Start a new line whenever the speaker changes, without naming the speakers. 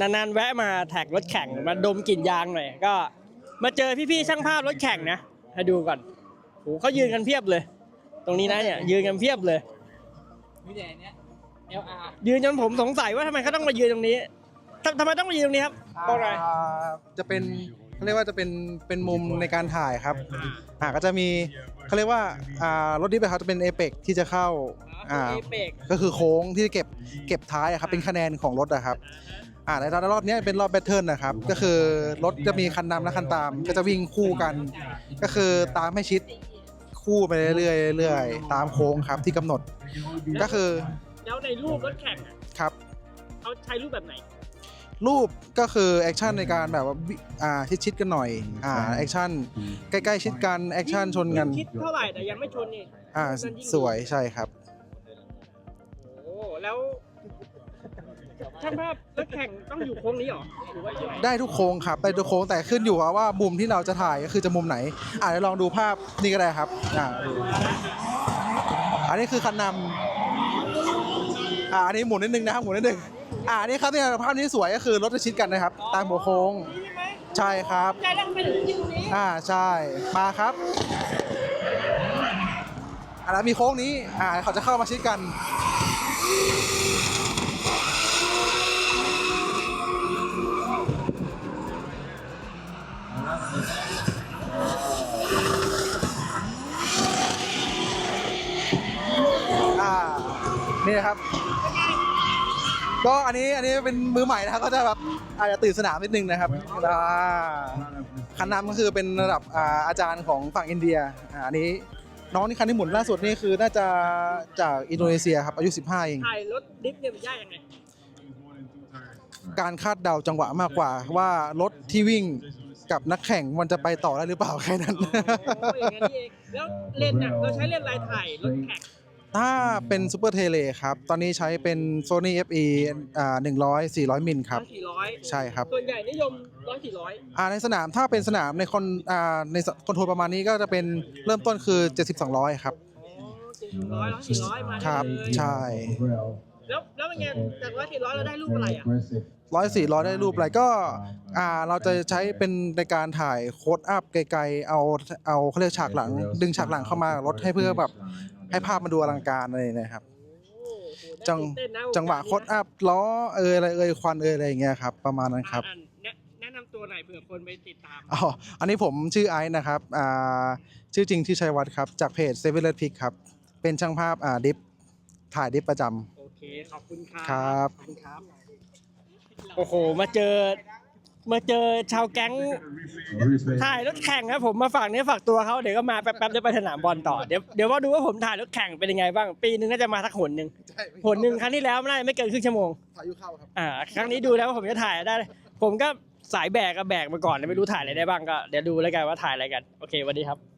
นานๆแวะมาแท็กรถแข่งมาดมกลิ่นยางหน่อยก็ มาเจอพี่ๆช่างภาพรถแข่งนะให้ดูก่อนโหเขายืนกันเพียบเลย ตรงนี้นะเนี่ยยืนกันเพียบเลย
มีแต่อันเนี้ย LR
ยืนจนผมสงสัยว่าทำไมเขาต้องมายืนตรงนี้ทำทำไมต้องมายืนตรงนี้ครับเพราะอะไร
อ่าจะเป็น เขาเรียกว่าจะเป็นเป็นมุมในการถ่ายครับอ่าก็จะมีเขาเรียกว่าอ่ารถดิฟอะครับจะเป็นเอเปกที่จะเข้าอ่า
เอเปก
ก็คือโค้งที่เก็บเก็บท้ายอะครับเป็นคะแนนของรถอะครับอ่าในตอนรอบเนี้ยเป็นรอบแบทเทิลนะครับ ก็คือรถจะมีคันนำและคันตาม ก็จะวิ่งคู่กัน ก็คือตามให้ชิดคู่ไปเรื่อยๆเรื่อยๆตามโค้งครับที่กำหนด ก็คือ
แล้วในรูปรถแข่งอะ
ครับ
เขาใช้รูปแบบไหน
รูปก็คือแอคชั่นในการแบบว่าวิอ่าชิดๆกันหน่อยอ่าแอคชั่นใกล้ๆชิดกันแอคชั่นชนกัน
คิดเท่าไหร่แต่ยังไม่ชนนี่
อ่าสวยใช่ครับ
โอ้แล้วช่างภาพรถแข่งต้องอยู่โค้งนี้เหรอหรือว่ายังไง
ได้ทุกโค้งครับได้ทุกโค้งแต่ขึ้นอยู่กับว่ามุมที่เราจะถ่ายก็คือจะมุมไหนอ่าเดี๋ยวลองดูภาพนี่ก็ได้ครับอ่าอันนี้คือคันนำอ่าอันนี้หมุนนิดนึงนะครับหมุนนิดนึง อ่าอันนี้ครับเนี่ยภาพนี้สวยก็คือรถจะชิดกันนะครับตามหัวโค้ง
ใช่ไหม
ใช่ครับ
ใจแล้วทำไมถึงยืนตรงนี้
อ่าใช่มาครับอ่าแล้วมีโค้งนี้อ่าเขาจะเข้ามาชิดกันอ่านี่นะครับ ก็อันนี้อันนี้เป็นมือใหม่นะครับก็จะแบบอาจจะตื่นสนามนิดนึงนะครับอ่าคันนำก็คือเป็นระดับอ่าอาจารย์ของฝั่งอินเดียอ่าอันนี้น้องนี่คันที่หมุนล่าสุดนี่คือน่าจะจากอินโดนีเซียครับอายุ 15 เอง
ถ่ายรถดิฟเนี่ยมันยากยังไง
การคาดเดาจังหวะมากกว่า ว่ารถที่วิ่งกับนักแข่งมันจะไปต่อได้หรือเปล่าแค่นั้น
โอ้อย่างนั้นนี่เอง แล้วเลนส์เนี่ยเราใช้เลนส์ลายถ่ายรถแข่ง
ถ้าเป็นซูเปอร์เทเลครับ ตอนนี้ใช้เป็น Sony FE อ่า100 400 มิลครับ
สี่ร้อย
ใช่ครับ
ส่วนใหญ่นิยมร้อยสี่ร้อย
อ่าในสนามถ้าเป็นสนามในคอนอ่าในคอนโทรลประมาณนี้ก็จะเป็นเริ่มต้นคือ 70 200 ครับ
เจ็ดร้อยร้อยสี่ร้อยมา
ค
ได้
รับ
เลย
ใช่
แล้วแล้วเป็นไงจากร้อยสี่ร้อยเราได้รูปอะไรอะ
ร้อยสี่ร้อยได้รูปอะไรก็อ่าเราจะใช้เป็นในการถ่ายโค้ดอัพไกลๆเอาเอาเขาเรียกฉากหลัง ดึงฉากหลังเข้ามารถให้เพื่อแบบให้ภาพมันดูอลังการอะไรอย่างเงี้ยครับ
โอ้โหน่า
จัง
ตื่นเต้นนะ
จังหวะโค้ดอัพล้อเอยอะไรเอยควันเอยอะไรอย่างเงี้ยครับประมาณนั้นครับ
อะแนะแนะนำตัวหน่อยเผื่อคนไปติดตาม
อ๋ออันนี้ผมชื่อไอซ์นะครับอ่าชื่อจริงชื่อชัยวัฒน์ครับจากเพจเซเว่นเลดพิกครับเป็นช่างภาพอ่าดิฟถ่ายดิฟประจำ
โอเค ขอบคุณครับ
ครับ
ขอบคุณครับโอ้โห มาเจอ มาเจอชาวแก๊งถ่ายรถแข่งครับผมมาฝากเนื้อฝากตัวเขาเดี๋ยวก็มาแป๊บๆเดี๋ยวไปสนามบอลต่อเดี๋ยวเดี๋ยวว่าดูว่าผมถ่ายรถแข่งเป็นยังไงบ้าง ปีนึงก็จะมาสักหนหนึ่งหนหนึ่งครั้งที่แล้วไม่ได้ไม่เกินครึ่งชั่วโมง
พายุเข้าครับ
อ่าครั้งนี้ดูแล้วว่าผมจะถ่ายได้ ผมก็สายแบกกับแบกมาก่อนไม่รู้ถ่ายอะไรได้บ้างก็เดี๋ยวดูแล้วกันว่าถ่ายอะไรกันโอเคสวัสดีครับ